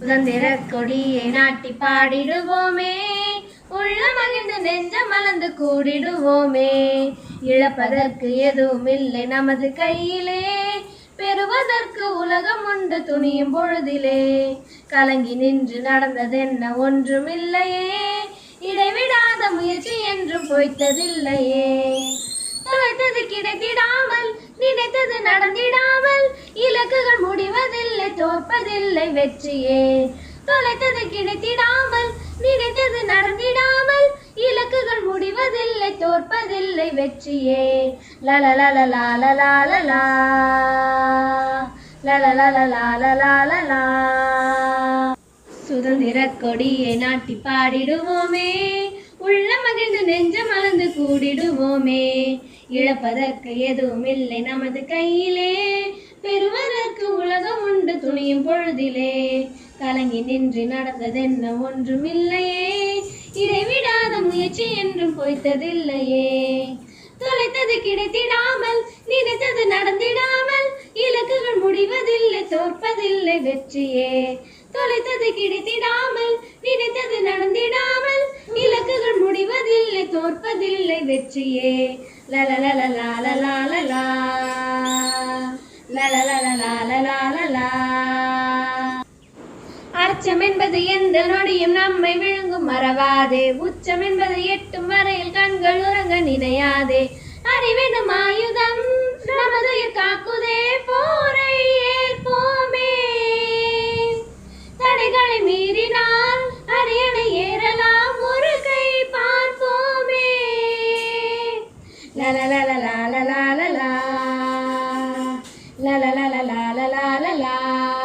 சுதந்திர கொடியை நாட்டி பாடிடுவோமே. உள்ள மகிழ்ந்து நெஞ்ச மலர்ந்து கூடிடுவோமே. இழப்பதற்கு எதுவும் இல்லை நமது கையிலே. பெறுவதற்கு உலகம் உண்டு துணியும் பொழுதிலே. கலங்கி நின்று நடந்ததென்ன ஒன்றுமில்லையே. இடைவிடாத முயற்சி என்றும் பொய்த்ததில்லையே. தொலைத்தது கிடைத்திடாமல் நினைத்தது நடந்திடாமல் இலக்குகள் தோற்பதில்லை வெற்றியே தொலைத்தது கிடைத்திடாமல் நினைத்தது நடந்திடாமல் இலக்குகள் முடிவதில்லை தோற்பதில்லை வெற்றியே லலலலலாலலாலலா லலலலலாலலாலலா சுதந்திர கொடியை நாட்டி பாடிடுவோமே உள்ள மகிழ்ந்து நெஞ்ச மலர்ந்து கூடிடுவோமே இழப்பதற்கு எதுவும் இல்லை நமது கையிலே பெறுவதற்கு உலகம் உண்டு பொழுதிலே கலங்கி நின்று நடந்ததென்ன ஒன்றுமில்லையே. இடைவிடாத முயற்சி என்றும் பொய்த்ததில்லையே. தொலைத்தது கிடைத்திடாமல் நினைத்தது நடந்திடாமல் இலக்குகள் முடிவதில்லை தோற்பதில்லை வெற்றியே. தொலைத்தது கிடைத்திடாமல் நினைத்தது நடந்திடாமல் இலக்குகள் முடிவதில்லை தோற்பதில்லை வெற்றியே. லலா அச்சம் என்பது எந்த நொடியும் நம்மை விழுங்கும் மறவாதே. உச்சம் என்பது எட்டும் வரையில் கண்கள் உறங்க நினையாதே. அறிவெனும் ஆயுதம் நமது காக்குதே. போரை ஏற்போமே. தடைகளை மீறினால் அரியணை ஏறலாம். ஒரு கை பார்ப்போமே. லலலலலாலலாலலா லலலலலாலலா.